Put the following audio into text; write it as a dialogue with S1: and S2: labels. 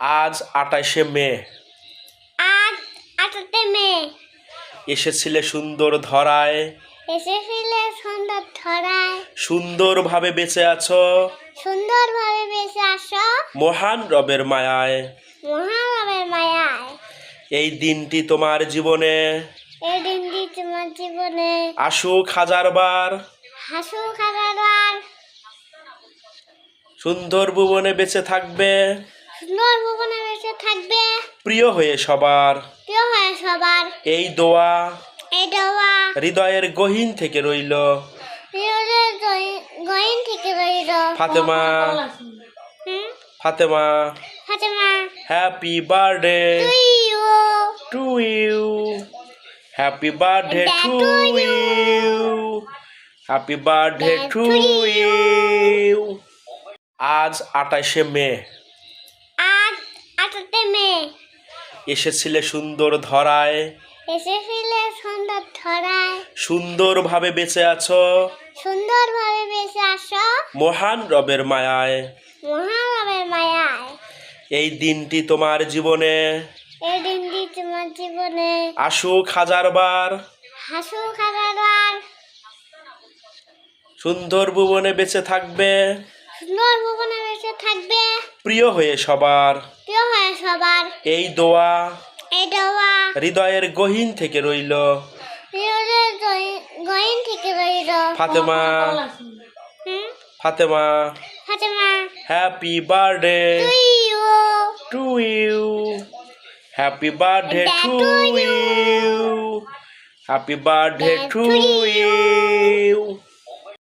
S1: আজ আটাইশে মে।
S2: আজ আটাতে মে।
S1: এসেছিলে সুন্দর ধরায়।
S2: এসেছিলে সুন্দর ধরায়।
S1: সুন্দরভাবে বেঁচে আছো।
S2: সুন্দরভাবে বেঁচে আসো
S1: মহান রবের মায়ায়।
S2: মহাভাবের মায়ায়।
S1: এই দিনটি তোমার জীবনে।
S2: এই দিনটি তোমার জীবনে।
S1: আসুক হাজারবার
S2: হাসু খাবার
S1: সুন্দর ভুবনে বেঁচে থাকবে।
S2: বেঁচে থাকবে।
S1: প্রিয় হয়ে সবার।
S2: প্রিয় হয় সবার।
S1: এই দোয়া
S2: এই দেওয়া
S1: হৃদয়ের গহীন থেকে রইল।
S2: গয়ন থেকে রইল।
S1: ফাতেমা। ফাতেমা।
S2: ফাতেমা।
S1: হ্যাপি বার্থডে
S2: তুইও
S1: to you happy birthday to you happy birthday to you আজ আটাইশে মে।
S2: আটাতে মে
S1: এসেছিলে সুন্দর ধরায়।
S2: এসেছিলে সুন্দর ধরায়।
S1: সুন্দরভাবে বেঁচে আছো।
S2: সুন্দরভাবে বেঁচে আসো
S1: মহান রবের মায়ায়।
S2: মহাভাবের মায়ায়।
S1: এই দিনটি তোমার জীবনে।
S2: এই দিনটি তোমার জীবনে।
S1: আসুক হাজারবার।
S2: হাসু খাবার
S1: সুন্দর ভুবনে বেঁচে থাকবে।
S2: সুন্দর ভুবনে বেঁচে থাকবে।
S1: প্রিয় হয়ে সবার।
S2: প্রিয় হয় সবার।
S1: এই দোয়া
S2: এই দেওয়া
S1: হৃদয়ের গহীন থেকে রইল।
S2: প্রিয়দের গয়ন থেকে রইল।
S1: ফাতেমা ফাতেমা
S2: ফাতেমা
S1: হ্যাপি বার্থডে
S2: তুইও
S1: to you. Happy birthday to you. Happy birthday to you.